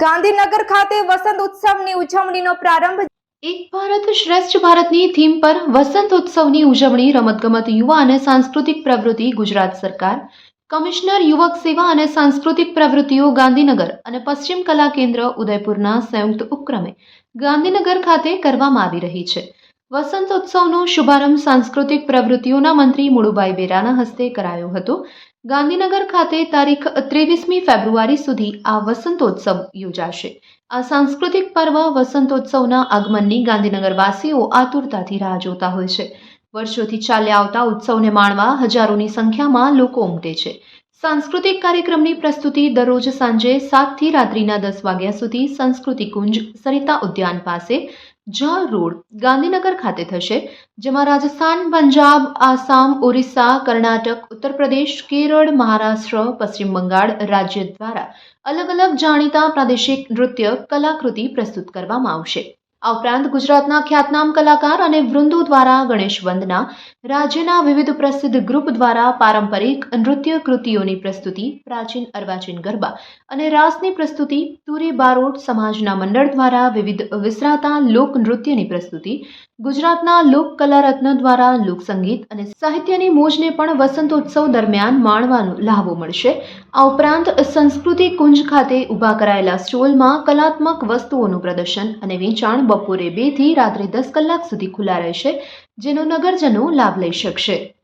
ગાંધીનગર ખાતે વસંત ઉત્સવની ઉજવણીનો પ્રારંભ એક ભારત શ્રેષ્ઠ ભારતની થીમ પર વસંત ઉત્સવની ઉજવણી રમતગમત યુવા અને સાંસ્કૃતિક પ્રવૃત્તિ ગુજરાત સરકાર, કમિશનર યુવક સેવા અને સાંસ્કૃતિક પ્રવૃત્તિઓ ગાંધીનગર અને પશ્ચિમ કલા કેન્દ્ર ઉદયપુરના સંયુક્ત ઉપક્રમે ગાંધીનગર ખાતે કરવામાં આવી રહી છે. વસંત ઉત્સવનો શુભારંભ સાંસ્કૃતિક પ્રવૃત્તિઓના મંત્રી મુળુભાઈ બેરાના હસ્તે કરાયો હતો. ગાંધીનગર ખાતે તારીખ ત્રેવીસમી ફેબ્રુઆરી સુધી આ વસંતોત્સવ યોજાશે. આ સાંસ્કૃતિક પર્વ વસંતોત્સવના આગમનની ગાંધીનગરવાસીઓ આતુરતાથી રાહ જોતા હોય છે. વર્ષોથી ચાલ્યા આવતા ઉત્સવને માણવા હજારોની સંખ્યામાં લોકો ઉમટે છે. સાંસ્કૃતિક કાર્યક્રમની પ્રસ્તુતિ દરરોજ સાંજે સાતથી રાત્રિના દસ વાગ્યા સુધી સંસ્કૃતિ કુંજ સરિતા ઉદ્યાન પાસે ઝા રોડ ગાંધીનગર ખાતે થશે, જેમાં રાજસ્થાન, પંજાબ, આસામ, ઓરિસ્સા, કર્ણાટક ઉત્તર પ્રદેશ કેરળ, મહારાષ્ટ્ર, પશ્ચિમ બંગાળ રાજ્ય દ્વારા અલગ અલગ જાણીતા પ્રાદેશિક નૃત્ય, કલાકૃતિ પ્રસ્તુત કરવામાં આવશે. આ ઉપરાંત ગુજરાતના ખ્યાતનામ કલાકાર અને વૃંદો દ્વારા ગણેશ વંદના, રાજ્યના વિવિધ પ્રસિદ્ધ ગ્રુપ દ્વારા પારંપરિક નૃત્ય કૃતિઓની પ્રસ્તુતિ, પ્રાચીન અર્વાચીન ગરબા અને રાસની પ્રસ્તુતિ, તુરી બારોટ સમાજના મંડળ દ્વારા વિવિધ વિસરાતા લોક નૃત્યની પ્રસ્તુતિ, ગુજરાતના લોક કલારત્ન દ્વારા લોકસંગીત અને સાહિત્યની મોજને પણ વસંતોત્સવ દરમિયાન માણવાનો લાહવો મળશે. આ ઉપરાંત સંસ્કૃતિ કુંજ ખાતે ઊભા કરાયેલા સ્ટોલમાં કલાત્મક વસ્તુઓનું પ્રદર્શન અને વેચાણ બપોરે બેથી રાત્રે દસ કલાક સુધી ખુલ્લા રહેશે જેનો નગરજનો લાભ લઈ શકશે.